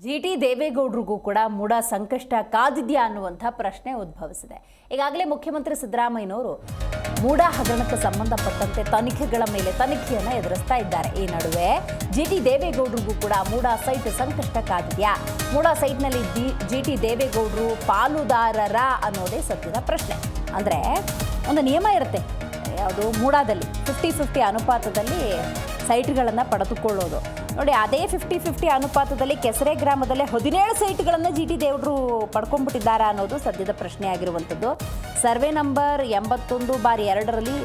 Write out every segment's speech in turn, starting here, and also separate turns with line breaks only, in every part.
G T ದೇವೇಗೌಡರಿಗೂ ಕೂಡ ಮೂಡ ಸಂಕಷ್ಟ ಕಾದಿದ್ಯಾ ಅನ್ನುವಂಥ ಪ್ರಶ್ನೆ ಉದ್ಭವಿಸಿದೆ. ಈಗಾಗಲೇ ಮುಖ್ಯಮಂತ್ರಿ ಸಿದ್ದರಾಮಯ್ಯನವರು ಮೂಡ ಹಗರಣಕ್ಕೆ ಸಂಬಂಧಪಟ್ಟಂತೆ ತನಿಖೆಗಳ ಮೇಲೆ ತನಿಖೆಯನ್ನು ಎದುರಿಸ್ತಾ ಇದ್ದಾರೆ. ಈ ನಡುವೆ ಜಿ ಟಿ ದೇವೇಗೌಡರಿಗೂ ಕೂಡ ಮೂಡ ಸೈಟ್ ಸಂಕಷ್ಟ ಕಾದಿದ್ಯಾ? ಮೂಡ ಸೈಟ್ನಲ್ಲಿ ಜಿ ಜಿ ಟಿ ದೇವೇಗೌಡರು ಪಾಲುದಾರರ ಅನ್ನೋದೇ ಸದ್ಯದ ಪ್ರಶ್ನೆ. ಅಂದರೆ ಒಂದು ನಿಯಮ ಇರುತ್ತೆ. ಯಾವುದು ಮೂಡಾದಲ್ಲಿ ಫಿಫ್ಟಿ ಫಿಫ್ಟಿ ಅನುಪಾತದಲ್ಲಿ ಸೈಟ್ಗಳನ್ನು ಪಡೆದುಕೊಳ್ಳೋದು. ನೋಡಿ, ಅದೇ ಫಿಫ್ಟಿ ಫಿಫ್ಟಿ ಅನುಪಾತದಲ್ಲಿ ಕೆಸರೆ ಗ್ರಾಮದಲ್ಲೇ ಹದಿನೇಳು ಸೈಟ್ಗಳನ್ನು ಜಿ ಟಿ ದೇವರು ಪಡ್ಕೊಂಡ್ಬಿಟ್ಟಿದ್ದಾರಾ ಅನ್ನೋದು ಸದ್ಯದ ಪ್ರಶ್ನೆ ಆಗಿರುವಂಥದ್ದು ಸರ್ವೆ ನಂಬರ್ ಎಂಬತ್ತೊಂದು ಬಾರಿ ಎರಡರಲ್ಲಿ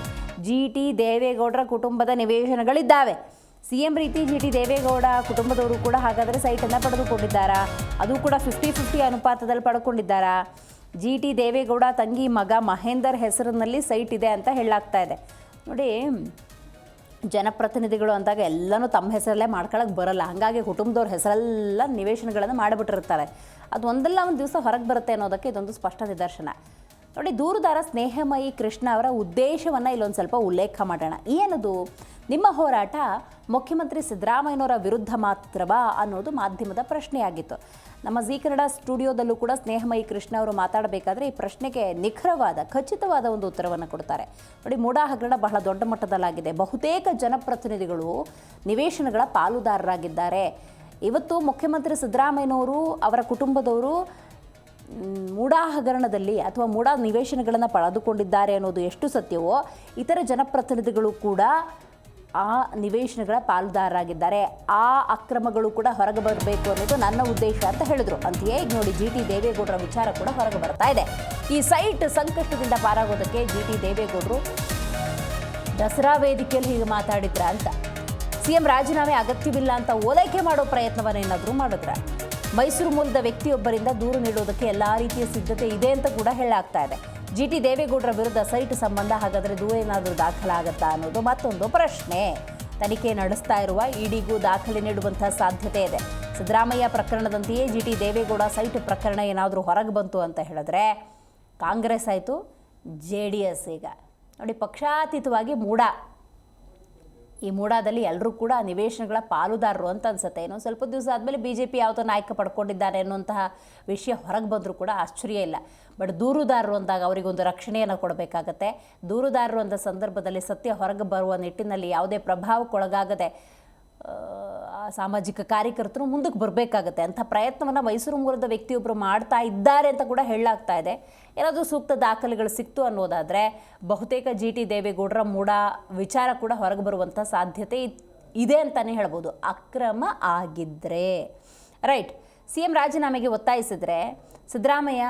ಜಿ ಟಿ ದೇವೇಗೌಡರ ಕುಟುಂಬದ ನಿವೇಶನಗಳಿದ್ದಾವೆ. ಸಿ ಎಂ ರೀತಿ ಜಿ ಟಿ ದೇವೇಗೌಡ ಕುಟುಂಬದವರು ಕೂಡ ಹಾಗಾದರೆ ಸೈಟನ್ನು ಪಡೆದುಕೊಂಡಿದ್ದಾರಾ? ಅದು ಕೂಡ ಫಿಫ್ಟಿ ಫಿಫ್ಟಿ ಅನುಪಾತದಲ್ಲಿ ಪಡ್ಕೊಂಡಿದ್ದಾರಾ? ಜಿ ಟಿ ದೇವೇಗೌಡ ತಂಗಿ ಮಗ ಮಹೇಂದರ್ ಹೆಸರಿನಲ್ಲಿ ಸೈಟ್ ಇದೆ ಅಂತ ಹೇಳಲಾಗ್ತಾ ಇದೆ. ನೋಡಿ ಜನಪ್ರತಿನಿಧಿಗಳು ಅಂದಾಗ ಎಲ್ಲನೂ ತಮ್ಮ ಹೆಸರಲ್ಲೇ ಮಾಡ್ಕೊಳಕ್ಕೆ ಬರಲ್ಲ. ಹಾಗಾಗಿ ಕುಟುಂಬದವ್ರ ಹೆಸರೆಲ್ಲ ನಿವೇಶನಗಳನ್ನು ಮಾಡಿಬಿಟ್ಟಿರ್ತಾರೆ ಅದು ಒಂದಲ್ಲ, ಒಂದು ದಿವಸ ಹೊರಗೆ ಬರುತ್ತೆ ಅನ್ನೋದಕ್ಕೆ ಇದೊಂದು ಸ್ಪಷ್ಟ ನಿದರ್ಶನ. ನೋಡಿ, ದೂರುದಾರ ಸ್ನೇಹಮಯಿ ಕೃಷ್ಣ ಅವರ ಉದ್ದೇಶವನ್ನು ಇಲ್ಲೊಂದು ಸ್ವಲ್ಪ ಉಲ್ಲೇಖ ಮಾಡೋಣ. ಏನದು? ನಿಮ್ಮ ಹೋರಾಟ ಮುಖ್ಯಮಂತ್ರಿ ಸಿದ್ದರಾಮಯ್ಯನವರ ವಿರುದ್ಧ ಮಾತ್ರವಾ ಅನ್ನೋದು ಮಾಧ್ಯಮದ ಪ್ರಶ್ನೆಯಾಗಿತ್ತು. ನಮ್ಮ ಜಿ ಕನ್ನಡ ಸ್ಟುಡಿಯೋದಲ್ಲೂ ಕೂಡ ಸ್ನೇಹಮಯಿ ಕೃಷ್ಣ ಅವರು ಮಾತಾಡಬೇಕಾದ್ರೆ ಈ ಪ್ರಶ್ನೆಗೆ ನಿಖರವಾದ, ಖಚಿತವಾದ ಒಂದು ಉತ್ತರವನ್ನು ಕೊಡ್ತಾರೆ. ನೋಡಿ, ಮೂಡಾ ಹಗರಣ ಬಹಳ ದೊಡ್ಡ ಮಟ್ಟದಲ್ಲಾಗಿದೆ. ಬಹುತೇಕ ಜನಪ್ರತಿನಿಧಿಗಳು ನಿವೇಶನಗಳ ಪಾಲುದಾರರಾಗಿದ್ದಾರೆ. ಇವತ್ತು ಮುಖ್ಯಮಂತ್ರಿ ಸಿದ್ದರಾಮಯ್ಯನವರು ಅವರ ಕುಟುಂಬದವರು ಮೂಡಾ ಹಗರಣದಲ್ಲಿ ಅಥವಾ ಮೂಡಾ ನಿವೇಶನಗಳನ್ನು ಪಡೆದುಕೊಂಡಿದ್ದಾರೆ ಅನ್ನೋದು ಎಷ್ಟು ಸತ್ಯವೋ ಇತರ ಜನಪ್ರತಿನಿಧಿಗಳು ಕೂಡ ಆ ನಿವೇಶನಗಳ ಪಾಲುದಾರರಾಗಿದ್ದಾರೆ. ಆ ಅಕ್ರಮಗಳು ಕೂಡ ಹೊರಗೆ ಬರಬೇಕು ಅನ್ನೋದು ನನ್ನ ಉದ್ದೇಶ ಅಂತ ಹೇಳಿದ್ರು. ಅಂತೆಯೇ ಈಗ ನೋಡಿ ಜಿ ಟಿ ದೇವೇಗೌಡರ ವಿಚಾರ ಕೂಡ ಹೊರಗೆ ಬರ್ತಾ ಇದೆ. ಈ ಸೈಟ್ ಸಂಕಷ್ಟದಿಂದ ಪಾರಾಗೋದಕ್ಕೆ ಜಿ ಟಿ ದೇವೇಗೌಡರು ದಸರಾ ವೇದಿಕೆಯಲ್ಲಿ ಹೀಗೆ ಮಾತಾಡಿದ್ರ ಅಂತ ಸಿಎಂ ರಾಜೀನಾಮೆ ಅಗತ್ಯವಿಲ್ಲ ಅಂತ ಓಲೈಕೆ ಮಾಡೋ ಪ್ರಯತ್ನವನ್ನು ಏನಾದರೂ ಮಾಡಿದ್ರ? ಮೈಸೂರು ಮೂಲದ ವ್ಯಕ್ತಿಯೊಬ್ಬರಿಂದ ದೂರು ನೀಡುವುದಕ್ಕೆ ಎಲ್ಲಾ ರೀತಿಯ ಸಿದ್ಧತೆ ಇದೆ ಅಂತ ಕೂಡ ಹೇಳಾಗ್ತಾ ಇದೆ. ಜಿ ಟಿ ದೇವೇಗೌಡರ ವಿರುದ್ಧ ಸೈಟ್ ಸಂಬಂಧ ಹಾಗಾದರೆ ದೂರ ಏನಾದರೂ ದಾಖಲಾಗತ್ತಾ ಅನ್ನೋದು ಮತ್ತೊಂದು ಪ್ರಶ್ನೆ. ತನಿಖೆ ನಡೆಸ್ತಾ ಇರುವ ಇಡಿಗೂ ದಾಖಲೆ ನೀಡುವಂತಹ ಸಾಧ್ಯತೆ ಇದೆ. ಸಿದ್ದರಾಮಯ್ಯ ಪ್ರಕರಣದಂತೆಯೇ ಜಿ ಟಿ ದೇವೇಗೌಡ ಸೈಟ್ ಪ್ರಕರಣ ಏನಾದರೂ ಹೊರಗೆ ಬಂತು ಅಂತ ಹೇಳಿದ್ರೆ ಕಾಂಗ್ರೆಸ್ ಆಯಿತು, ಜೆ ಡಿ ಎಸ್ ಈಗ. ನೋಡಿ, ಪಕ್ಷಾತೀತವಾಗಿ ಮೂಡ. ಈ ಮೂಡಾದಲ್ಲಿ ಎಲ್ಲರೂ ಕೂಡ ನಿವೇಶನಗಳ ಪಾಲುದಾರರು ಅಂತ ಅನ್ಸುತ್ತೆ. ಇನ್ನೊಂದು ಸ್ವಲ್ಪ ದಿವಸ ಆದಮೇಲೆ ಬಿ ಜೆ ಪಿ ಯಾವುದೋ ನಾಯಕ ಪಡ್ಕೊಂಡಿದ್ದಾರೆ ಅನ್ನುವಂತಹ ವಿಷಯ ಹೊರಗೆ ಬಂದರೂ ಕೂಡ ಆಶ್ಚರ್ಯ ಇಲ್ಲ. ಬಟ್ ದೂರುದಾರರು ಅಂದಾಗ ಅವರಿಗೊಂದು ರಕ್ಷಣೆಯನ್ನು ಕೊಡಬೇಕಾಗತ್ತೆ. ದೂರುದಾರರು ಅಂದ ಸಂದರ್ಭದಲ್ಲಿ ಸತ್ಯ ಹೊರಗೆ ಬರುವ ನಿಟ್ಟಿನಲ್ಲಿ ಯಾವುದೇ ಪ್ರಭಾವಕ್ಕೊಳಗಾಗದೆ ಸಾಮಾಜಿಕ ಕಾರ್ಯಕರ್ತರು ಮುಂದಕ್ಕೆ ಬರಬೇಕಾಗತ್ತೆ. ಅಂಥ ಪ್ರಯತ್ನವನ್ನು ಮೈಸೂರು ಮೂಲದ ವ್ಯಕ್ತಿಯೊಬ್ಬರು ಮಾಡ್ತಾ ಇದ್ದಾರೆ ಅಂತ ಕೂಡ ಹೇಳಲಾಗ್ತಾ ಇದೆ. ಏನಾದರೂ ಸೂಕ್ತ ದಾಖಲೆಗಳು ಸಿಕ್ತು ಅನ್ನೋದಾದರೆ ಬಹುತೇಕ ಜಿ ಟಿ ದೇವೇಗೌಡರ ಮೂಡ ವಿಚಾರ ಕೂಡ ಹೊರಗೆ ಬರುವಂಥ ಸಾಧ್ಯತೆ ಇದೆ ಅಂತಲೇ ಹೇಳ್ಬೋದು. ಅಕ್ರಮ ಆಗಿದ್ದರೆ ರೈಟ್. ಸಿ ಎಂ ರಾಜೀನಾಮೆಗೆ ಒತ್ತಾಯಿಸಿದರೆ ಸಿದ್ದರಾಮಯ್ಯ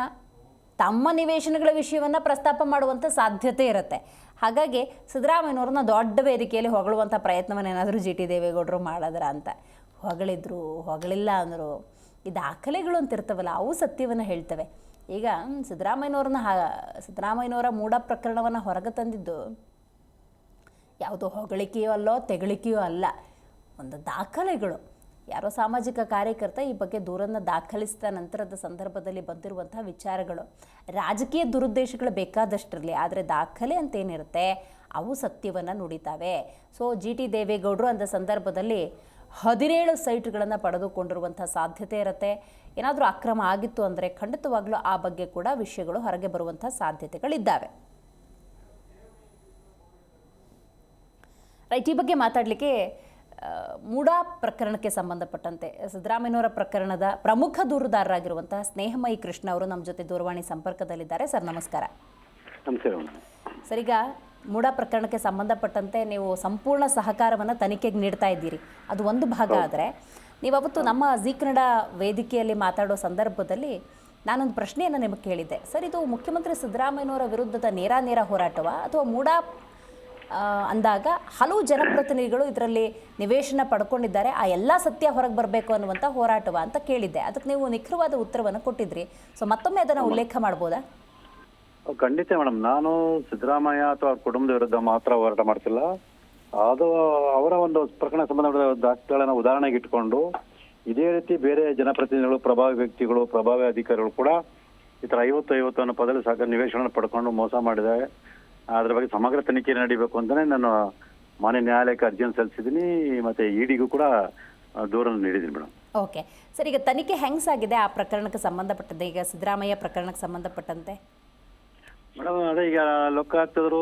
ತಮ್ಮ ನಿವೇಶನಗಳ ವಿಷಯವನ್ನು ಪ್ರಸ್ತಾಪ ಮಾಡುವಂಥ ಸಾಧ್ಯತೆ ಇರುತ್ತೆ. ಹಾಗಾಗಿ ಸಿದ್ದರಾಮಯ್ಯನವ್ರನ್ನ ದೊಡ್ಡ ವೇದಿಕೆಯಲ್ಲಿ ಹೊಗಳುವಂಥ ಪ್ರಯತ್ನವನ್ನು ಏನಾದರೂ ಜಿ ಟಿ ದೇವೇಗೌಡರು ಮಾಡಿದ್ರ ಅಂತ. ಹೊಗಳಿದ್ರು, ಹೊಗಳಿಲ್ಲ ಅಂದರು. ಈ ದಾಖಲೆಗಳು ಅಂತ ಇರ್ತವಲ್ಲ, ಅವು ಸತ್ಯವನ್ನು ಹೇಳ್ತವೆ. ಈಗ ಸಿದ್ದರಾಮಯ್ಯನವ್ರನ್ನ ಸಿದ್ದರಾಮಯ್ಯನವರ ಮೂಢ ಪ್ರಕರಣವನ್ನು ಹೊರಗೆ ತಂದಿದ್ದು ಯಾವುದೋ ಹೊಗಳಿಕೆಯೋ ಅಲ್ಲೋ ತೆಗಳಿಕೆಯೋ ಅಲ್ಲ. ಒಂದು ದಾಖಲೆಗಳು. ಯಾರೋ ಸಾಮಾಜಿಕ ಕಾರ್ಯಕರ್ತ ಈ ಬಗ್ಗೆ ದೂರನ್ನು ದಾಖಲಿಸಿದ ನಂತರದ ಸಂದರ್ಭದಲ್ಲಿ ಬಂದಿರುವಂತಹ ವಿಚಾರಗಳು. ರಾಜಕೀಯ ದುರುದ್ದೇಶಗಳು ಬೇಕಾದಷ್ಟಿರಲಿ, ಆದರೆ ದಾಖಲೆ ಅಂತೇನಿರುತ್ತೆ, ಅವು ಸತ್ಯವನ್ನು ನುಡಿತಾವೆ. ಸೊ ಜಿ ಟಿ ದೇವೇಗೌಡರು ಅಂದ ಸಂದರ್ಭದಲ್ಲಿ ಹದಿನೇಳು ಸೈಟ್ಗಳನ್ನು ಪಡೆದುಕೊಂಡಿರುವಂಥ ಸಾಧ್ಯತೆ ಇರುತ್ತೆ. ಏನಾದರೂ ಅಕ್ರಮ ಆಗಿತ್ತು ಅಂದರೆ ಖಂಡಿತವಾಗ್ಲೂ ಆ ಬಗ್ಗೆ ಕೂಡ ವಿಷಯಗಳು ಹೊರಗೆ ಬರುವಂಥ ಸಾಧ್ಯತೆಗಳಿದ್ದಾವೆ. ರೈಟ್, ಈ ಬಗ್ಗೆ ಮಾತಾಡಲಿಕ್ಕೆ ಮೂಡಾ ಪ್ರಕರಣಕ್ಕೆ ಸಂಬಂಧಪಟ್ಟಂತೆ ಸಿದ್ದರಾಮಯ್ಯನವರ ಪ್ರಕರಣದ ಪ್ರಮುಖ ದೂರುದಾರರಾಗಿರುವಂತಹ ಸ್ನೇಹಮಯಿ ಕೃಷ್ಣ ಅವರು ನಮ್ಮ ಜೊತೆ ದೂರವಾಣಿ ಸಂಪರ್ಕದಲ್ಲಿದ್ದಾರೆ. ಸರ್ ನಮಸ್ಕಾರ.
ನಮಸ್ಕಾರ ಮೇಡಮ್.
ಸರ್ ಈಗ ಮೂಡಾ ಪ್ರಕರಣಕ್ಕೆ ಸಂಬಂಧಪಟ್ಟಂತೆ ನೀವು ಸಂಪೂರ್ಣ ಸಹಕಾರವನ್ನು ತನಿಖೆಗೆ ನೀಡ್ತಾ ಇದ್ದೀರಿ. ಅದು ಒಂದು ಭಾಗ ಆದರೆ ನೀವು ಅವತ್ತು ನಮ್ಮ ಜೀ ಕನ್ನಡ ವೇದಿಕೆಯಲ್ಲಿ ಮಾತಾಡೋ ಸಂದರ್ಭದಲ್ಲಿ ನಾನೊಂದು ಪ್ರಶ್ನೆಯನ್ನು ನಿಮಗೆ ಕೇಳಿದ್ದೆ. ಸರ್ ಇದು ಮುಖ್ಯಮಂತ್ರಿ ಸಿದ್ದರಾಮಯ್ಯನವರ ವಿರುದ್ಧದ ನೇರ ನೇರ ಹೋರಾಟವಾ ಅಥವಾ ಮೂಡಾ ಅಂದಾಗ ಹಲವು ಜನಪ್ರತಿನಿಧಿಗಳು ಇದರಲ್ಲಿ ನಿವೇಶನ ಪಡ್ಕೊಂಡಿದ್ದಾರೆ. ಆ ಎಲ್ಲ ಸತ್ಯ ಹೊರಗೆ ಬರಬೇಕು ಅನ್ನುವಂಥ ಹೋರಾಟವ ಅಂತ ಕೇಳಿದ್ದೆ. ಅದಕ್ಕೆ ನೀವು ನಿಖರವಾದ ಉತ್ತರವನ್ನು ಕೊಟ್ಟಿದ್ರಿ. ಸೊ ಮತ್ತೊಮ್ಮೆ ಅದನ್ನು ಉಲ್ಲೇಖ ಮಾಡ್ಬೋದಾ?
ಖಂಡಿತ ಮೇಡಮ್. ನಾನು ಸಿದ್ದರಾಮಯ್ಯ ಅಥವಾ ಅವ್ರ ಕುಟುಂಬದ ವಿರುದ್ಧ ಮಾತ್ರ ಹೋರಾಟ ಮಾಡ್ತಿಲ್ಲ. ಅದು ಅವರ ಒಂದು ಪ್ರಕರಣ ಸಂಬಂಧಪಟ್ಟ ದಾಖಲೆಗಳನ್ನ ಉದಾಹರಣೆಗೆ ಇಟ್ಕೊಂಡು ಇದೇ ರೀತಿ ಬೇರೆ ಜನಪ್ರತಿನಿಧಿಗಳು ಪ್ರಭಾವಿ ವ್ಯಕ್ತಿಗಳು ಪ್ರಭಾವಿ ಅಧಿಕಾರಿಗಳು ಕೂಡ ಈ ತರ ಐವತ್ತು ಐವತ್ತು ಅನ್ನೋ ಪದದಲ್ಲಿ ಸಾಕ ನಿವೇಶನ ಪಡ್ಕೊಂಡು ಮೋಸ ಮಾಡಿದ್ದಾರೆ. ಅದ್ರ ಬಗ್ಗೆ ಸಮಗ್ರ ತನಿಖೆ ನಡೀಬೇಕು ಅಂತಾನೆ ನಾನು ಮಾನ್ಯ ನ್ಯಾಯಾಲಯಕ್ಕೆ ಅರ್ಜಿಯನ್ನು ಸಲ್ಲಿಸಿದೀನಿ ಮತ್ತೆ ಇಡಿಗೂ ಕೂಡ ಆ, ದೂರನ್ನು ನೀಡಿದ್ದೀನಿ ಮೇಡಮ್.
ಓಕೆ. ಸರ್ ಈಗ ತನಿಖೆ ಹೆಂಗ್ಸಾಗಿದೆ ಆ ಪ್ರಕರಣಕ್ಕೆ ಸಂಬಂಧಪಟ್ಟಂತೆ? ಈಗ ಸಿದ್ದರಾಮಯ್ಯ ಪ್ರಕರಣಕ್ಕೆ ಸಂಬಂಧಪಟ್ಟಂತೆ?
ಮೇಡಮ್ ಅದೇ ಈಗ ಲೋಕಾಯುಕ್ತರು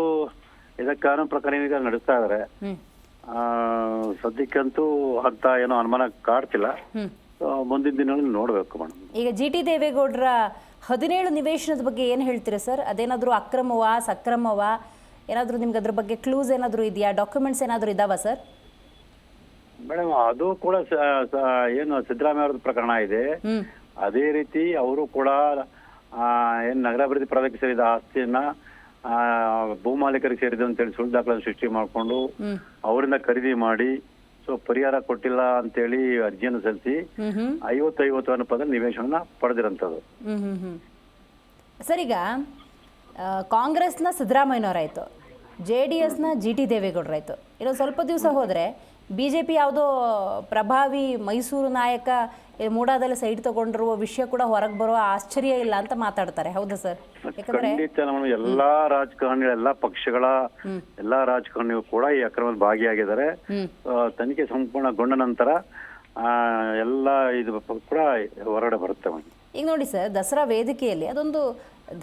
ಇದಕ್ಕೆ ಕಾನೂನು ಪ್ರಕಾರ ಈಗ ನಡೆಸ್ತಾ ಇದಾರೆ. ಆ, ಸದ್ಯಕ್ಕಂತೂ ಅಂತ ಏನೋ ಅನುಮಾನ ಕಾಡ್ತಿಲ್ಲ. ಮುಂದಿನ ದಿನಗಳಲ್ಲಿ ನೋಡಬೇಕು ಮೇಡಮ್.
ಈಗ ಜಿ ಟಿ ದೇವೇಗೌಡರ ಹದಿನೇಳು ನಿವೇಶನದ ಬಗ್ಗೆ ಏನು ಹೇಳ್ತೀರಾ ಸರ್? ಅದೇನಾದರೂ ಅಕ್ರಮವಾ ಸಕ್ರಮವಾ? ಏನಾದರೂ ನಿಮ್ಗೆ ಅದ್ರ ಬಗ್ಗೆ ಕ್ಲೂಸ್ ಏನಾದರೂ ಇದೆಯಾ? ಡಾಕ್ಯುಮೆಂಟ್ಸ್ ಏನಾದರೂ ಇದಾವಾ ಸರ್?
ಮೇಡಮ್ ಅದು ಕೂಡ ಏನು ಸಿದ್ದರಾಮಯ್ಯ ಅವ್ರದ್ದು ಪ್ರಕರಣ ಇದೆ. ಅದೇ ರೀತಿ ಅವರು ಕೂಡ ಏನು ನಗರಾಭಿವೃದ್ಧಿ ಪ್ರಾಧಿಕಾರ ಸೇರಿದ ಆಸ್ತಿಯನ್ನ ಭೂಮಾಲೀಕರಿಗೆ ಸೇರಿದೆ ಅಂತೇಳಿ ಸುಳ್ಳು ದಾಖಲೆ ಸೃಷ್ಟಿ ಮಾಡಿಕೊಂಡು ಅವರಿಂದ ಖರೀದಿ ಮಾಡಿ ಸೊ ಪರಿಹಾರ ಕೊಟ್ಟಿಲ್ಲ ಅಂತೇಳಿ ಅರ್ಜಿಯನ್ನು ಸಲ್ಲಿಸಿ ಐವತ್ತೈವತ್ತು ಪದ ನಿವೇಶನ ಪಡೆದಿರಂಥದ್ದು.
ಸರ್ ಈಗ ಕಾಂಗ್ರೆಸ್ನ ಸಿದ್ದರಾಮಯ್ಯನವರಾಯಿತು ಜೆ ಡಿ ಎಸ್ನ ಜಿ ಟಿ ದೇವೇಗೌಡರಾಯಿತು. ಇನ್ನೊಂದು ಸ್ವಲ್ಪ ದಿವಸ ಹೋದರೆ ಬಿ ಜೆ ಪಿ ಯಾವುದೋ ಪ್ರಭಾವಿ ಮೈಸೂರು ನಾಯಕ ಮೂಡಾದಲ್ಲಿ ಸೈಡ್ ತಗೊಂಡಿರುವ ವಿಷಯ ಕೂಡ ಹೊರಗೆ ಬರುವ ಆಶ್ಚರ್ಯ ಇಲ್ಲ ಅಂತ ಮಾತಾಡ್ತಾರೆ. ಹೌದಾ ಸರ್? ಯಾಕಂದ್ರೆ
ಖಂಡಿತ ನಮ್ಮ ಎಲ್ಲಾ ರಾಜಕಾರಣಿಗಳ ಎಲ್ಲಾ ಪಕ್ಷಗಳ ಎಲ್ಲಾ ರಾಜಕಾರಣಿಗಳು ಕೂಡ ಈ ಅಕ್ರಮದಲ್ಲಿ ಭಾಗಿಯಾಗಿದ್ದಾರೆ. ತನಿಖೆ ಸಂಪೂರ್ಣಗೊಂಡ ನಂತರ ಆ, ಎಲ್ಲ ಇದು ಕೂಡ ಹೊರಗಡೆ ಬರುತ್ತೆ
ಈಗ ನೋಡಿ ಸರ್ ದಸರಾ ವೇದಿಕೆಯಲ್ಲಿ ಅದೊಂದು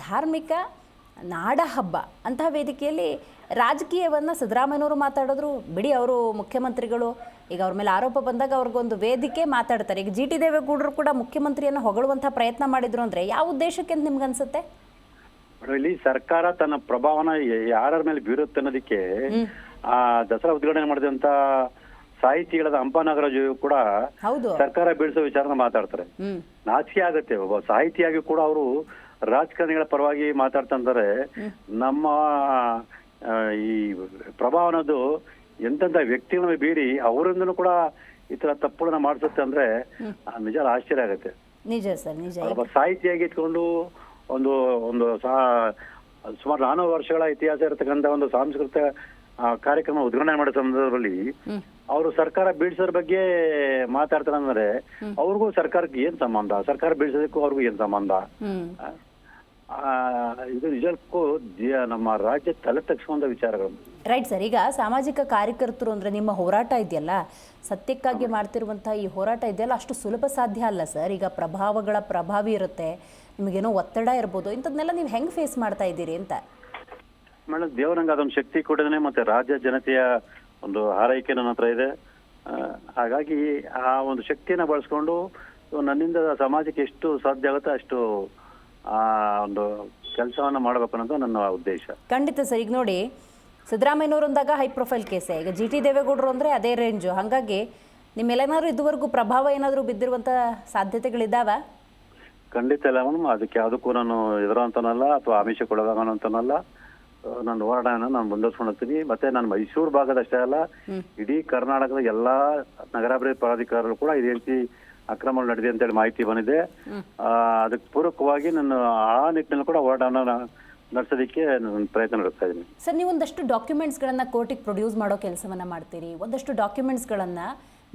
ಧಾರ್ಮಿಕ ನಾಡ ಹಬ್ಬ ಅಂತಹ ವೇದಿಕೆಯಲ್ಲಿ ರಾಜಕೀಯವನ್ನು ಸಿದ್ದರಾಮಯ್ಯನವರು ಮಾತಾಡಿದ್ರು. ಬಿಡಿ ಅವರು ಮುಖ್ಯಮಂತ್ರಿಗಳು. ಈಗ ಅವ್ರ ಮೇಲೆ ಆರೋಪ ಬಂದಾಗ ಅವ್ರಿಗೊಂದು ವೇದಿಕೆ ಮಾತಾಡ್ತಾರೆ. ಈಗ ಜಿ ಟಿ ದೇವೇಗೌಡರು ಕೂಡ ಮುಖ್ಯಮಂತ್ರಿಯನ್ನು ಹೊಗಳುವಂಥ ಪ್ರಯತ್ನ ಮಾಡಿದ್ರು ಅಂದರೆ ಯಾವ ಉದ್ದೇಶಕ್ಕೆ ಅಂತ ನಿಮ್ಗೆ ಅನ್ಸುತ್ತೆ?
ಮೇಡಮ್, ಇಲ್ಲಿ ಸರ್ಕಾರ ತನ್ನ ಪ್ರಭಾವನ ಯಾರ ಮೇಲೆ ಬೀರುತ್ತೆ ಅನ್ನೋದಕ್ಕೆ ಆ ದಸರಾ ಉದ್ಘಾಟನೆ ಮಾಡಿದಂತ ಸಾಹಿತಿಗಳಾದ ಹಂಪನಾಗರಾಜು ಕೂಡ
ಹೌದು.
ಸರ್ಕಾರ ಬೀಳಿಸೋ ವಿಚಾರನ ಮಾತಾಡ್ತಾರೆ. ನಾಚಿಕೆ ಆಗತ್ತೆ. ಒಬ್ಬ ಸಾಹಿತಿಯಾಗಿ ಕೂಡ ಅವರು ರಾಜಕಾರಣಿಗಳ ಪರವಾಗಿ ಮಾತಾಡ್ತಂದ್ರೆ ನಮ್ಮ ಈ ಪ್ರಭಾವ ಅನ್ನೋದು ಎಂತೆಂತ ವ್ಯಕ್ತಿಗಳನ್ನ ಬೀರಿ ಅವರಿಂದನೂ ಕೂಡ ಈ ತರ ತಪ್ಪುಗಳನ್ನ ಮಾಡಿಸುತ್ತೆ ಅಂದ್ರೆ ನಿಜ ಆಶ್ಚರ್ಯ ಆಗುತ್ತೆ.
ನಿಜ ಸರ್ ನಿಜ.
ಒಬ್ಬ ಸಾಹಿತಿಯಾಗಿ ಇಟ್ಕೊಂಡು ಒಂದು ಒಂದು ಸುಮಾರು ನಾನೂರು ವರ್ಷಗಳ ಇತಿಹಾಸ ಇರತಕ್ಕಂತ ಒಂದು ಸಾಂಸ್ಕೃತಿಕ ಕಾರ್ಯಕ್ರಮ ಉದ್ಘಾಟನೆ ಮಾಡೋ ಸಂದರ್ಭದಲ್ಲಿ. ಅವರು ಸರ್ಕಾರ ಬೀಳ್ಸೋದ್ರ ಬಗ್ಗೆ ಮಾತಾಡ್ತಾರೆ ಅಂದ್ರೆ ಅವ್ರಿಗೂ ಸರ್ಕಾರಕ್ಕೆ ಏನ್ ಸಂಬಂಧ? ಸರ್ಕಾರ ಬೀಳ್ಸೋದಕ್ಕೂ ಅವ್ರಿಗೂ ಏನ್ ಸಂಬಂಧ? ಇದು ನಿಜಕ್ಕೂ ನಮ್ಮ ರಾಜ್ಯ ತಲೆ ತಗ್ಸ್ಕೊಂಡ ವಿಚಾರಗಳು.
ರೈಟ್ ಸರ್ ಈಗ ಸಾಮಾಜಿಕ ಕಾರ್ಯಕರ್ತರು ಅಂದರೆ ನಿಮ್ಮ ಹೋರಾಟ ಇದೆಯಲ್ಲ ಸತ್ಯಕ್ಕಾಗಿ ಮಾಡ್ತಿರುವಂತಹ ಈ ಹೋರಾಟ ಇದೆಯಲ್ಲ ಅಷ್ಟು ಸುಲಭ ಸಾಧ್ಯ ಅಲ್ಲ ಸರ್ ಈಗ ಪ್ರಭಾವಗಳ ಪ್ರಭಾವಿ ಇರುತ್ತೆ ನಿಮಗೇನೋ ಒತ್ತಡ ಇರ್ಬೋದು ಇಂಥದ್ನೆಲ್ಲ ನೀವು ಹೆಂಗೆ ಫೇಸ್ ಮಾಡ್ತಾ ಇದ್ದೀರಿ ಅಂತ?
ಮೇಡಮ್ ದೇವರಂಗ ಅದೊಂದು ಶಕ್ತಿ ಕೊಡೋದನೆ ಮತ್ತೆ ರಾಜ್ಯ ಜನತೆಯ ಒಂದು ಹಾರೈಕೆ ನನ್ನ ಹತ್ರ ಇದೆ. ಹಾಗಾಗಿ ಆ ಒಂದು ಶಕ್ತಿಯನ್ನ ಬಳಸ್ಕೊಂಡು ನನ್ನಿಂದ ಸಮಾಜಕ್ಕೆ ಎಷ್ಟು ಸಾಧ್ಯ ಆಗುತ್ತೆ ಅಷ್ಟು ಆ ಒಂದು ಕೆಲಸವನ್ನು ಮಾಡಬೇಕು ಅನ್ನೋದು ನನ್ನ ಉದ್ದೇಶ.
ಖಂಡಿತ ಸರ್. ಈಗ ನೋಡಿ ಸಿದ್ದರಾಮಯ್ಯನವರು ಅಂದಾಗ ಹೈ ಪ್ರೊಫೈಲ್ ಕೇಸೇ ಈಗ ಜಿ ಟಿ ದೇವೇಗೌಡರು ಅಂದರೆ ಅದೇ ರೇಂಜು ಹಾಗಾಗಿ ನಿಮ್ಮೆಲ್ಲೇನಾದ್ರೂ ಇದುವರೆಗೂ ಪ್ರಭಾವ ಏನಾದರೂ ಬಿದ್ದಿರುವಂಥ ಸಾಧ್ಯತೆಗಳಿದ್ದಾವ?
ಖಂಡಿತ ಇಲ್ಲ ಮೇಡಮ್. ಅದಕ್ಕೆ ಯಾವುದಕ್ಕೂ ನಾನು ಎದುರಂತನಲ್ಲ ಅಥವಾ ಆಮಿಷ ಅಂತನಲ್ಲ ನನ್ನ ಹೋರಾಟನ ನಾನು ಮುಂದುವರ್ಸ್ಕೊಂಡಿರ್ತೀನಿ ಮತ್ತೆ ನಾನು ಮೈಸೂರು ಭಾಗದಷ್ಟೇ ಅಲ್ಲ ಇಡೀ ಕರ್ನಾಟಕದ ಎಲ್ಲಾ ನಗರಾಭಿವೃದ್ಧಿ ಪ್ರಾಧಿಕಾರಗಳು ಕೂಡ ಇದೇ ರೀತಿ ಅಕ್ರಮ ನಡೆದಿದೆ ಅಂತೇಳಿ ಮಾಹಿತಿ ಬಂದಿದೆ. ಅದಕ್ಕೆ ಪೂರಕವಾಗಿ ನಾನು ಆ ನಿಟ್ಟಿನಲ್ಲಿ ಕೂಡ ಹೋರಾಟವನ್ನು ನಡೆಸೋದಕ್ಕೆ ಪ್ರಯತ್ನ ನಡೆಸ್ತಾ ಇದ್ದೀನಿ.
ಸರ್ ನೀವು ಒಂದಷ್ಟು ಡಾಕ್ಯುಮೆಂಟ್ಸ್ಗಳನ್ನು ಕೋರ್ಟಿಗೆ ಪ್ರೊಡ್ಯೂಸ್ ಮಾಡೋ ಕೆಲಸವನ್ನು ಮಾಡ್ತೀರಿ. ಒಂದಷ್ಟು ಡಾಕ್ಯುಮೆಂಟ್ಸ್ಗಳನ್ನು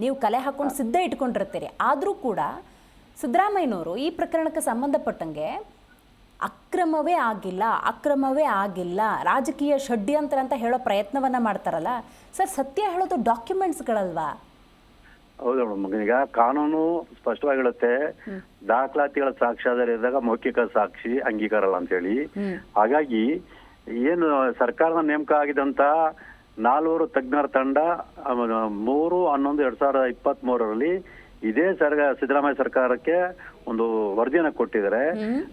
ನೀವು ಕಲೆ ಹಾಕೊಂಡು ಸಿದ್ಧ ಇಟ್ಕೊಂಡಿರ್ತೀರಿ. ಆದರೂ ಕೂಡ ಸಿದ್ದರಾಮಯ್ಯನವರು ಈ ಪ್ರಕರಣಕ್ಕೆ ಸಂಬಂಧಪಟ್ಟಂಗೆ ಅಕ್ರಮವೇ ಆಗಿಲ್ಲ ಅಕ್ರಮವೇ ಆಗಿಲ್ಲ ರಾಜಕೀಯ ಷಡ್ಯಂತ್ರ ಅಂತ ಹೇಳೋ ಪ್ರಯತ್ನವನ್ನು ಮಾಡ್ತಾರಲ್ಲ. ಸರ್ ಸತ್ಯ ಹೇಳೋದು ಡಾಕ್ಯುಮೆಂಟ್ಸ್ಗಳಲ್ವಾ?
ಹೌದು ಮೇಡಮ್. ಈಗ ಕಾನೂನು ಸ್ಪಷ್ಟವಾಗಿ ಹೇಳುತ್ತೆ ದಾಖಲಾತಿಗಳ ಸಾಕ್ಷ್ಯಾಧಾರ ಇದ್ದಾಗ ಮೌಖಿಕ ಸಾಕ್ಷಿ ಅಂಗೀಕಾರ ಅಲ್ಲ ಅಂತ ಹೇಳಿ. ಹಾಗಾಗಿ ಏನು ಸರ್ಕಾರದ ನೇಮಕ ಆಗಿದಂತ ನಾಲ್ವರು ತಜ್ಞರ ತಂಡ ಮೂರು ಹನ್ನೊಂದು ಎರಡ್ ಸಾವಿರದ ಇಪ್ಪತ್ತ್ ಮೂರರಲ್ಲಿ ಇದೇ ಸರ್ಗ ಸಿದ್ದರಾಮಯ್ಯ ಸರ್ಕಾರಕ್ಕೆ ಒಂದು ವರದಿಯನ್ನ ಕೊಟ್ಟಿದ್ದಾರೆ.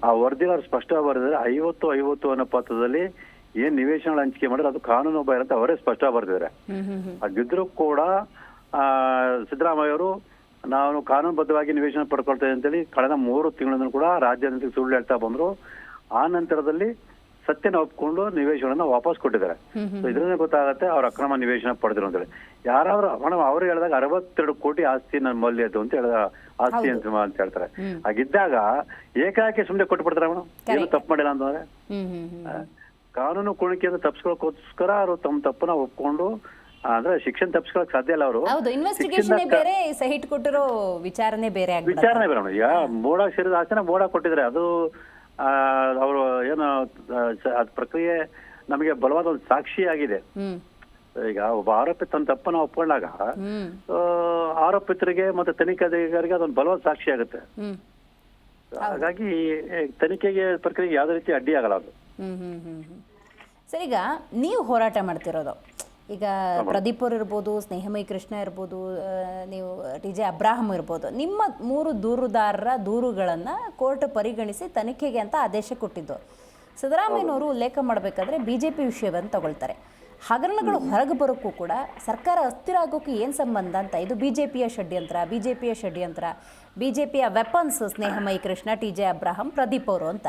ಆ ವರದಿ ಅವ್ರು ಸ್ಪಷ್ಟವಾಗಿ ಬರೆದಿದ್ದಾರೆ. ಐವತ್ತು ಐವತ್ತು ಅನ್ನೋ ಪಾತ್ರದಲ್ಲಿ ಏನ್ ನಿವೇಶನಗಳ ಹಂಚಿಕೆ ಮಾಡಿದ್ರೆ ಅದು ಕಾನೂನು ಬಾಹಿರ ಅಂತ ಅವರೇ ಸ್ಪಷ್ಟ ಬರೆದಿದ್ದಾರೆ. ಹಾಗಿದ್ರು ಕೂಡ ಸಿದ್ದರಾಮಯ್ಯ ಅವರು ನಾನು ಕಾನೂನುಬದ್ಧವಾಗಿ ನಿವೇಶನ ಪಡ್ಕೊಳ್ತೇವೆ ಅಂತೇಳಿ ಕಳೆದ ಮೂರು ತಿಂಗಳಿಂದ ಕೂಡ ರಾಜ್ಯಾದ್ಯಂತ ಸುಳ್ಳು ಹೇಳ್ತಾ ಬಂದ್ರು. ಆ ನಂತರದಲ್ಲಿ ಸತ್ಯನ ಒಪ್ಕೊಂಡು ನಿವೇಶನಗಳನ್ನ ವಾಪಸ್ ಕೊಟ್ಟಿದ್ದಾರೆ. ಸೊ ಇದರಿಂದ ಗೊತ್ತಾಗತ್ತೆ ಅವ್ರ ಅಕ್ರಮ ನಿವೇಶನ ಪಡೆದ್ರು ಅಂತೇಳಿ. ಯಾರಾದ್ರೂ ಮೇಡಮ್ ಅವ್ರು ಹೇಳಿದಾಗ ಅರವತ್ತೆರಡು ಕೋಟಿ ಆಸ್ತಿ ನನ್ನ ಮೌಲ್ಯದ್ದು ಅಂತ ಹೇಳಿದ ಆಸ್ತಿ ಅಂತ ಅಂತ ಹೇಳ್ತಾರೆ. ಹಾಗಿದ್ದಾಗ ಏಕಾಏಕಿ ಸುಮ್ಮನೆ ಕೊಟ್ಬಿಡ್ತಾರೆ ಮೇಡಮ್ ಏನು ತಪ್ಪು ಮಾಡಿಲ್ಲ ಅಂತಂದ್ರೆ. ಕಾನೂನು ಕುಣಿಕೆಯನ್ನು ತಪ್ಪಿಸ್ಕೊಳ್ಳೋಕೋಸ್ಕರ ಅವರು ತಮ್ಮ ತಪ್ಪನ್ನ ಒಪ್ಕೊಂಡು ಅಂದ್ರೆ ಶಿಕ್ಷಣ ತಪ್ಪಿಸ್ಕೊಳಕ್ ಸಾಧ್ಯ ಇಲ್ಲ ಅವರು.
ಹೌದು ಇನ್ವೆಸ್ಟಿಗೇಷನ್ ಬೇರೆ ಸಹಿ ಕೊಟ್ಟಿರೋ ವಿಚಾರನೆ ಬೇರೆ ಆಗ್ಬಿಡುತ್ತೆ.
ವಿಚಾರಣೆ ಈಗ ಮೋಡ ಸೇರಿದ ಆಸನ ಮೋಡ ಕೊಟ್ಟಿದ್ರೆ ಅದು ಅವರು ಏನು ಆ, ಸ- ಅದ್ ಪ್ರಕ್ರಿಯೆ ನಮಗೆ ಬಲವಾದ ಒಂದು ಸಾಕ್ಷಿ ಆಗಿದೆ.
ಹ್ಮ್.
ಈಗ ಒಬ್ಬ ಆರೋಪಿ ತನ್ನ ತಪ್ಪನ್ನ ಒಪ್ಕೊಂಡಾಗ
ಹ್ಮ್.
ಆ, ಆರೋಪಿತರಿಗೆ ಮತ್ತೆ ತನಿಖಾಧಿಕಾರಿಗೆ ಅದೊಂದು ಬಲವಾದ ಸಾಕ್ಷಿ ಆಗುತ್ತೆ.
ಹ್ಮ್.
ಹಾಗಾಗಿ ಏ, ತನಿಖೆಗೆ ಪ್ರಕ್ರಿಯೆಗೆ ಯಾವುದೇ ರೀತಿ ಅಡ್ಡಿ ಆಗಲ್ಲ ಅದು.
ಸರಿ ಹ್ಮ್ ಹ್ಮ್ ಹ್ಮ್. ಸರ್ ಈಗ ನೀವು ಹೋರಾಟ ಮಾಡ್ತಿರೋದು. ಈಗ ಪ್ರದೀಪ್ ಅವ್ರು ಇರ್ಬೋದು ಸ್ನೇಹಮಯಿ ಕೃಷ್ಣ ಇರ್ಬೋದು ನೀವು ಟಿ ಜೆ ಅಬ್ರಾಹಂ ಇರ್ಬೋದು ನಿಮ್ಮ ಮೂರು ದೂರುದಾರರ ದೂರುಗಳನ್ನು ಕೋರ್ಟ್ ಪರಿಗಣಿಸಿ ತನಿಖೆಗೆ ಅಂತ ಆದೇಶ ಕೊಟ್ಟಿದ್ದು. ಸಿದ್ದರಾಮಯ್ಯನವರು ಉಲ್ಲೇಖ ಮಾಡಬೇಕಾದ್ರೆ ಬಿ ಜೆ ಪಿ ವಿಷಯವನ್ನು ತಗೊಳ್ತಾರೆ. ಹಗರಣಗಳು ಹೊರಗೆ ಬರೋಕ್ಕೂ ಕೂಡ ಸರ್ಕಾರ ಅಸ್ಥಿರ ಆಗೋಕ್ಕೆ ಏನು ಸಂಬಂಧ ಅಂತ ಇದು ಬಿ ಜೆ ಪಿಯ ಷಡ್ಯಂತ್ರ ಬಿ ಜೆ ಪಿಯ ಷಡ್ಯಂತ್ರ ಬಿ ಜೆ ಪಿಯ weapons Snehamayi Krishna T J Abraham Pradeep ಅವರು ಅಂತ.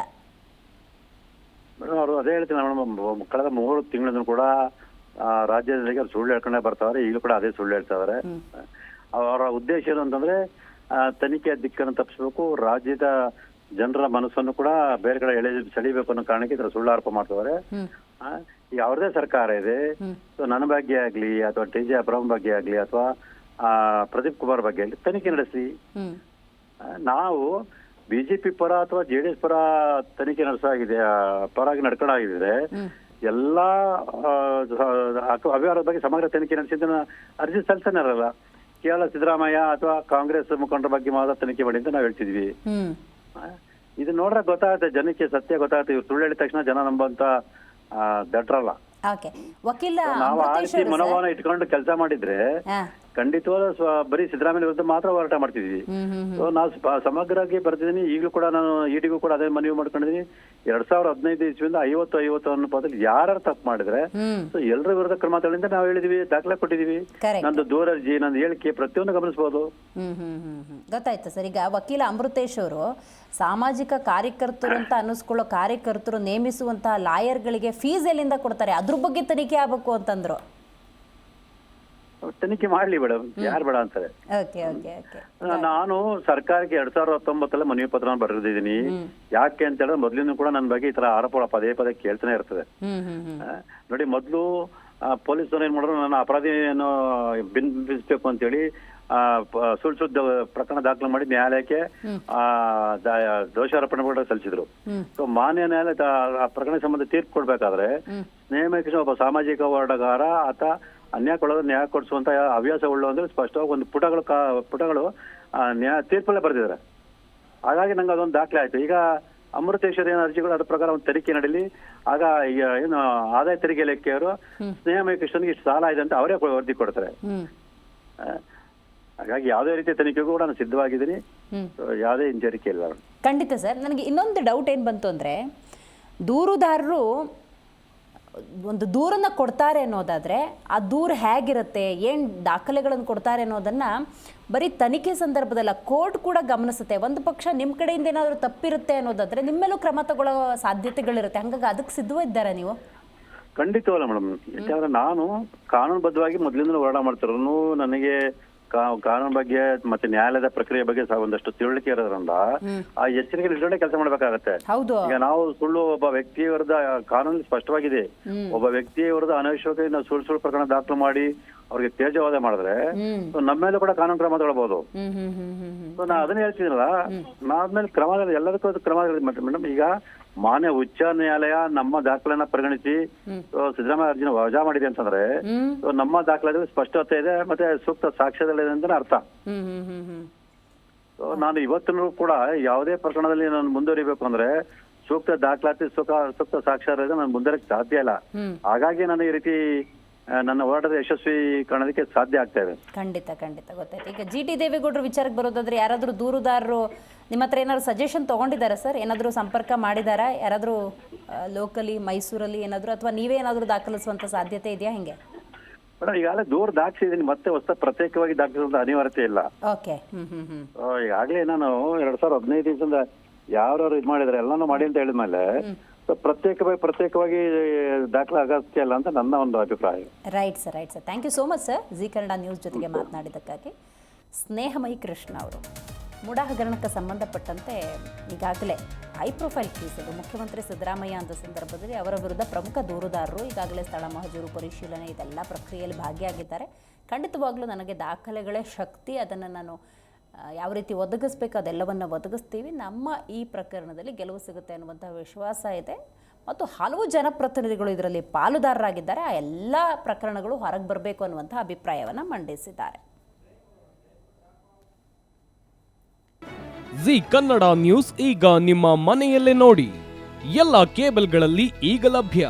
ಮೇಡಮ್ ಅವರು ಅದೇ ಹೇಳ್ತೀನಿ ಮೇಡಮ್ ಕಳೆದ ಮೂರು ತಿಂಗಳಿಂದ ಕೂಡ ರಾಜ್ಯದಲ್ಲಿ ಅವ್ರು ಸುಳ್ಳು ಹೇಳ್ಕೊಂಡೇ ಬರ್ತಾವ್ರೆ ಈಗಲೂ ಕೂಡ ಅದೇ ಸುಳ್ಳು ಹೇಳ್ತಾವ್ರೆ. ಅವರ ಉದ್ದೇಶ ಏನು ಅಂತಂದ್ರೆ ತನಿಖೆಯ ದಿಕ್ಕನ್ನು ತಪ್ಪಿಸ್ಬೇಕು ರಾಜ್ಯದ ಜನರ ಮನಸ್ಸನ್ನು ಕೂಡ ಬೇರೆ ಕಡೆ ಎಳೆ ಸೆಳಿಬೇಕು ಅನ್ನೋ ಕಾರಣಕ್ಕೆ ಇದರ ಸುಳ್ಳು ಆರೋಪ ಮಾಡ್ತಿದ್ದಾರೆ ಯಾವುದೇ ಸರ್ಕಾರ ಇದೆ. ಸೊ ನನ್ನ ಬಗ್ಗೆ ಆಗ್ಲಿ ಅಥವಾ ಟಿ ಜೆ ಬಗ್ಗೆ ಆಗ್ಲಿ ಅಥವಾ ಆ, ಪ್ರದೀಪ್ ಕುಮಾರ್ ಬಗ್ಗೆ ಆಗ್ಲಿ ತನಿಖೆ ನಡೆಸಿ ನಾವು ಬಿಜೆಪಿ ಪರ ಅಥವಾ ಜೆಡಿಎಸ್ ಪರ ತನಿಖೆ ನಡೆಸಾಗಿದೆ ಪರಾಗಿ ನಡ್ಕೊಂಡಾಗಿದ್ರೆ ಎಲ್ಲಾ ಅವ್ಯವಹಾರದ ಬಗ್ಗೆ ಸಮಗ್ರ ತನಿಖೆ ನಡೆಸಿದ ಅರ್ಜಿ ಸಲ್ಲಿಸ್ತಾನೆ ಇರಲ್ಲ ಕೇವಲ ಸಿದ್ದರಾಮಯ್ಯ ಅಥವಾ ಕಾಂಗ್ರೆಸ್ ಮುಖಂಡರ ಬಗ್ಗೆ ಮಾತ್ರ ತನಿಖೆ ಮಾಡಿ ಅಂತ ನಾವು ಹೇಳ್ತಿದ್ವಿ. ಇದು ನೋಡ್ರೆ ಗೊತ್ತಾಗುತ್ತೆ ಜನಕ್ಕೆ ಸತ್ಯ ಗೊತ್ತಾಗುತ್ತೆ ಇವ್ರು ಸುಳ್ಳು ಹೇಳಿದ ತಕ್ಷಣ ಜನ ನಂಬಂತ ದಟ್ರಲ್ಲ. ನಾವು ಆ ರೀತಿ ಮನೋಭಾವನ ಇಟ್ಕೊಂಡು ಕೆಲಸ ಮಾಡಿದ್ರೆ ಖಂಡಿತವಾದ ಸ್ವ- ಬರೀ ಸಿದ್ದರಾಮಯ್ಯ ವಿರುದ್ಧ ಮಾತ್ರ ಹೋರಾಟ ಮಾಡ್ತಿದ್ವಿ ಸೊ ನಾವು ಸಮಗ್ರವಾಗಿ ಬರ್ತಿದ್ದೀನಿ. ಈಗಲೂ ಕೂಡ ನಾನು ಈಟಿಗೂ ಕೂಡ ಅದೇ ಮನವಿ ಮಾಡ್ಕೊಂಡಿದ್ದೀನಿ. ಎರಡ್ ಸಾವಿರದ ಹದಿನೈದು ಇಸ್ವಿಯಿಂದ ಐವತ್ತು ಐವತ್ತು ಅನ್ನೋ ಪದದಲ್ಲಿ ಯಾರು ತಪ್ಪು ಮಾಡಿದ್ರೆ ಸೊ ಎಲ್ಲರ ವಿರುದ್ಧ ಕ್ರಮ ತಗೊಂಡಿಂದ ನಾವು ಹೇಳಿದೀವಿ ದಾಖಲೆ ಕೊಟ್ಟಿದೀವಿ. ನಂದು ದೂರರ್ಜಿ ನಂದು ಹೇಳಿಕೆ ಪ್ರತಿಯೊಂದು ಗಮನಿಸಬಹುದು
ಗೊತ್ತಾಯ್ತು ಸರ್. ಈಗ ವಕೀಲ ಅಮೃತೇಶ್ ಅವರು ಸಾಮಾಜಿಕ ಕಾರ್ಯಕರ್ತರು ಅಂತ ಅನ್ನಿಸ್ಕೊಳ್ಳೋ ಕಾರ್ಯಕರ್ತರು ನೇಮಿಸುವಂತಹ ಲಾಯರ್ಗಳಿಗೆ ಫೀಸ್ ಎಲ್ಲಿಂದ ಕೊಡ್ತಾರೆ? ಅದ್ರ ಬಗ್ಗೆ ತನಿಖೆ ಆಗ್ಬೇಕು ಅಂತಂದ್ರು.
ತನಿಖೆ ಮಾಡ್ಲಿ ಮೇಡಮ್ ಯಾರು ಬೇಡ ಅಂತಾರೆ. ನಾನು ಸರ್ಕಾರಕ್ಕೆ ಎರಡ್ ಸಾವಿರದ ಹತ್ತೊಂಬತ್ತಲ್ಲ ಮನವಿ ಪತ್ರ ಬರೆದಿದ್ದೀನಿ. ಯಾಕೆ ಅಂತ ಹೇಳಿದ್ರೆ ಮೊದ್ಲಿಂದ ಕೂಡ ನನ್ನ ಬಗ್ಗೆ ಈ ತರ ಆರೋಪ ಪದೇ ಪದೇ ಕೇಳ್ತಾನೆ ಇರ್ತದೆ. ನೋಡಿ ಮೊದಲು ಪೊಲೀಸರು ಏನ್ ಮಾಡಿದ್ರು ನನ್ನ ಅಪರಾಧಿಯನ್ನು ಬಿಂಬಿಸಬೇಕು ಅಂತೇಳಿ ಆ, ಸುಳ್ ಸುಳ್ಳು ಸುದ್ದ ಪ್ರಕರಣ ದಾಖಲು ಮಾಡಿ ನ್ಯಾಯಾಲಯಕ್ಕೆ ಆ, ದೋಷಾರೋಪಣೆ ದೋಷಾರೋಪಣೆ ಸಲ್ಲಿಸಿದ್ರು. ಸೊ ಮಾನ್ಯ ನ್ಯಾಯಾಲಯ ಆ ಪ್ರಕರಣ ಸಂಬಂಧ ತೀರ್ಪು ಕೊಡ್ಬೇಕಾದ್ರೆ ನೇಮಕ ಒಬ್ಬ ಸಾಮಾಜಿಕ ಹೋರಾಟಗಾರ ಆತ ಅನ್ಯಾಯ ಕೊಡೋದು ನ್ಯಾಯ ಕೊಡಿಸುವಂತ ಹವ್ಯಾಸ ಉಳ್ಳು ಅಂದ್ರೆ ಸ್ಪಷ್ಟವಾಗಿ ಒಂದು ಪುಟಗಳು ಕಾ- ಪುಟಗಳು ಆ, ನ್ಯಾಯ ತೀರ್ಪಲ್ಲೇ ಬರೆದಿದ್ದಾರೆ. ಹಾಗಾಗಿ ನಂಗೆ ಅದೊಂದು ದಾಖಲೆ ಆಯ್ತು. ಈಗ ಅಮೃತೇಶ್ವರ ಏನು ಅರ್ಜಿಗಳು ಅದ್ರ ಪ್ರಕಾರ ಒಂದು ತನಿಖೆ ನಡೀಲಿ. ಆಗ ಈಗ ಏನು ಆದಾಯ ತೆರಿಗೆ ಇಲಾಖೆಯವರು ಸ್ನೇಹಮಯ ಕೃಷ್ಣನ್ಗೆ ಇಷ್ಟು ಸಾಲ ಇದೆ ಅಂತ ಅವರೇ ವರದಿ ಕೊಡ್ತಾರೆ. ಹಾಗಾಗಿ ಯಾವುದೇ ರೀತಿಯ ತನಿಖೆಗೂ ಕೂಡ ನಾನು ಸಿದ್ಧವಾಗಿದ್ದೀನಿ. ಯಾವುದೇ ಹಿಂಜರಿಕೆ ಇಲ್ಲ.
ಖಂಡಿತ ಸರ್. ನನಗೆ ಇನ್ನೊಂದು ಡೌಟ್ ಏನು ಬಂತು ಅಂದರೆ ದೂರುದಾರರು ಒಂದು ದೂರನ್ನು ಕೊಡ್ತಾರೆ ಅನ್ನೋದಾದರೆ ಆ ದೂರ ಹೇಗಿರುತ್ತೆ, ಏನು ದಾಖಲೆಗಳನ್ನು ಕೊಡ್ತಾರೆ ಅನ್ನೋದನ್ನು ಬರೀ ತನಿಖೆ ಸಂದರ್ಭದಲ್ಲ, ಕೋರ್ಟ್ ಕೂಡ ಗಮನಿಸುತ್ತೆ. ಒಂದು ಪಕ್ಷ ನಿಮ್ಮ ಕಡೆಯಿಂದ ಏನಾದರೂ ತಪ್ಪಿರುತ್ತೆ ಅನ್ನೋದಾದರೆ ನಿಮ್ಮೇಲೂ ಕ್ರಮ ತಗೊಳ್ಳೋ ಸಾಧ್ಯತೆಗಳಿರುತ್ತೆ. ಹಂಗಾಗಿ ಅದಕ್ಕೆ ಸಿದ್ಧವಿದ್ದಾರಾ ನೀವು?
ಖಂಡಿತವಲ್ಲ ಮೇಡಮ್ ಯಾಕಂದ್ರೆ ನಾನು ಕಾನೂನುಬದ್ಧವಾಗಿ ಮೊದಲಿಂದ ಹೋರಾಟ ಮಾಡ್ತಿರೋನು, ನನಗೆ ಕಾನೂನು ಬಗ್ಗೆ ಮತ್ತೆ ನ್ಯಾಯಾಲಯದ ಪ್ರಕ್ರಿಯೆ ಬಗ್ಗೆ ಸಹ ಒಂದಷ್ಟು ತಿಳುವಳಿಕೆ ಇರೋದ್ರಿಂದ ಆ ಎಚ್ಚರಿಕೆ ಇಟ್ಕೊಂಡೆ ಕೆಲಸ ಮಾಡ್ಬೇಕಾಗತ್ತೆ. ಈಗ ನಾವು ಸುಳ್ಳು ಒಬ್ಬ ವ್ಯಕ್ತಿಯ ವಿರುದ್ಧ ಕಾನೂನು ಸ್ಪಷ್ಟವಾಗಿದೆ. ಒಬ್ಬ ವ್ಯಕ್ತಿಯ ವಿರುದ್ಧ ಅನವಶ್ಯಕವಾಗಿ ನಾವು ಸುಳ್ಳು ಸುಳ್ಳು ಪ್ರಕರಣ ದಾಖಲು ಮಾಡಿ ಅವ್ರಿಗೆ ತೇಜವಾದ ಮಾಡಿದ್ರೆ ನಮ್ಮ ಮೇಲೂ ಕೂಡ ಕಾನೂನು ಕ್ರಮ ತಗೊಳ್ಬಹುದು ನಾ ಅದನ್ನ ಹೇಳ್ತಿದ್ರಲ್ಲ ನಾದ್ಮೇಲೆ ಕ್ರಮ ಎಲ್ಲದಕ್ಕೂ ಕ್ರಮ ಮೇಡಮ್ ಈಗ ಮಾನ್ಯ ಉಚ್ಚ ನ್ಯಾಯಾಲಯ ನಮ್ಮ ದಾಖಲೆನ ಪರಿಗಣಿಸಿ ಸಿದ್ದರಾಮಯ್ಯ ಅರ್ಜಿನ ವಜಾ ಮಾಡಿದೆ ಅಂತಂದ್ರೆ ನಮ್ಮ ದಾಖಲಾತಿ ಸ್ಪಷ್ಟತೆ ಇದೆ ಮತ್ತೆ ಸೂಕ್ತ ಸಾಕ್ಷ್ಯದಲ್ಲಿದೆ ಅಂತ ಅರ್ಥ. ನಾನು ಇವತ್ತಿನೂ ಕೂಡ ಯಾವುದೇ ಪ್ರಕರಣದಲ್ಲಿ ನಾನು ಮುಂದುವರಿಬೇಕು ಅಂದ್ರೆ ಸೂಕ್ತ ದಾಖಲಾತಿ ಸುಖ ಸೂಕ್ತ ಸಾಕ್ಷ್ಯ ನಾನು ಮುಂದರಕ್ಕೆ ಸಾಧ್ಯ ಇಲ್ಲ. ಹಾಗಾಗಿ ನಾನು ಈ ರೀತಿ ನನ್ನ ಹೋರಾಟದ ಯಶಸ್ವಿ ಕಾಣೋದಕ್ಕೆ ಸಾಧ್ಯ ಆಗ್ತಾ ಇದೆ.
ಖಂಡಿತ ಖಂಡಿತ ಗೊತ್ತಾಯ್ತು. ಈಗ ಜಿ ಟಿ ದೇವೇಗೌಡರು ವಿಚಾರಕ್ಕೆ ಬರೋದಾದ್ರೆ ಯಾರಾದರೂ ದೂರುದಾರರು ನಿಮ್ಮ ಹತ್ರ ಏನಾದ್ರು ಸಜೆಷನ್ ತೊಗೊಂಡಿದ್ದಾರಾ ಸರ್ ಏನಾದರೂ ಸಂಪರ್ಕ ಮಾಡಿದಾರಾ ಯಾರಾದರೂ ಲೋಕಲಿ ಮೈಸೂರಲ್ಲಿ ಏನಾದರೂ ಅಥವಾ ನೀವೇ ಏನಾದರೂ ದಾಖಲಿಸುವಂತ ಸಾಧ್ಯತೆ ಇದೆಯಾ ಹೆಂಗೆ?
ಮೇಡಮ್ ಈಗಾಗಲೇ ದೂರ ದಾಖಲಿಸಿದ್ದೀನಿ ಮತ್ತೆ ಹೊಸ ಪ್ರತ್ಯೇಕವಾಗಿ ದಾಖಲಿಸುವಂತ ಅನಿವಾರ್ಯತೆ ಇಲ್ಲ.
ಓಕೆ. ಹ್ಮ್
ಹ್ಮ್ ಈಗಾಗಲೇ ನಾನು ಎರಡ್ ಸಾವಿರದ ಹದಿನೈದು ದಿವಸದಿಂದ ಯಾರು ಇದು ಮಾಡಿದ್ರೆ ಎಲ್ಲಾನು ಮಾಡಿ ಅಂತ ಹೇಳಿದ್ಮೇಲೆ ಪ್ರತ್ಯೇಕವಾಗಿ ಪ್ರತ್ಯೇಕವಾಗಿ ದಾಖಲೆ ಅಗತ್ಯ ಇಲ್ಲ ಅಂತ ನನ್ನ ಒಂದು ಅಭಿಪ್ರಾಯ.
Right sir right sir thank you so much sir Zee Kannada news ಜೊತೆಗೆ ಮಾತನಾಡಿದ್ದಕ್ಕಾಗಿ ಸ್ನೇಹಮಯಿ ಕೃಷ್ಣ ಅವರು. ಮುಡ ಹಗರಣಕ್ಕೆ ಸಂಬಂಧಪಟ್ಟಂತೆ ಈಗಾಗಲೇ ಹೈ ಪ್ರೊಫೈಲ್ ಕೇಸ್ ಇದು. ಮುಖ್ಯಮಂತ್ರಿ ಸಿದ್ದರಾಮಯ್ಯ ಅಂತ ಸಂದರ್ಭದಲ್ಲಿ ಅವರ ವಿರುದ್ಧ ಪ್ರಮುಖ ದೂರುದಾರರು ಈಗಾಗಲೇ ಸ್ಥಳ ಮಹಜೂರು ಪರಿಶೀಲನೆ ಇದೆಲ್ಲ ಪ್ರಕ್ರಿಯೆಯಲ್ಲಿ ಭಾಗಿಯಾಗಿದ್ದಾರೆ. ಖಂಡಿತವಾಗ್ಲೂ ನನಗೆ ದಾಖಲೆಗಳೇ ಶಕ್ತಿ. ಅದನ್ನು ನಾನು ಯಾವ ರೀತಿ ಒದಗಿಸ್ಬೇಕು ಅದೆಲ್ಲವನ್ನು ಒದಗಿಸ್ತೀವಿ. ನಮ್ಮ ಈ ಪ್ರಕರಣದಲ್ಲಿ ಗೆಲುವು ಸಿಗುತ್ತೆ ಅನ್ನುವಂಥ ವಿಶ್ವಾಸ ಇದೆ. ಮತ್ತು ಹಲವು ಜನಪ್ರತಿನಿಧಿಗಳು ಇದರಲ್ಲಿ ಪಾಲುದಾರರಾಗಿದ್ದಾರೆ. ಆ ಎಲ್ಲ ಪ್ರಕರಣಗಳು ಹೊರಗೆ ಬರಬೇಕು ಅನ್ನುವಂಥ ಅಭಿಪ್ರಾಯವನ್ನು ಮಂಡಿಸಿದ್ದಾರೆ.
ಜಿ ಕನ್ನಡ ನ್ಯೂಸ್ ಈಗ ನಿಮ್ಮ ಮನೆಯಲ್ಲೇ ನೋಡಿ. ಎಲ್ಲ ಕೇಬಲ್ಗಳಲ್ಲಿ ಈಗ ಲಭ್ಯ.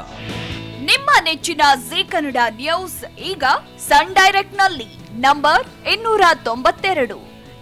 ನಿಮ್ಮ ನೆಚ್ಚಿನ ಜಿ ಕನ್ನಡ ನ್ಯೂಸ್ ಈಗ ಸನ್ ಡೈರೆಕ್ಟ್ನಲ್ಲಿ ನಂಬರ್ ಇನ್ನೂರ ತೊಂಬತ್ತೆರಡು.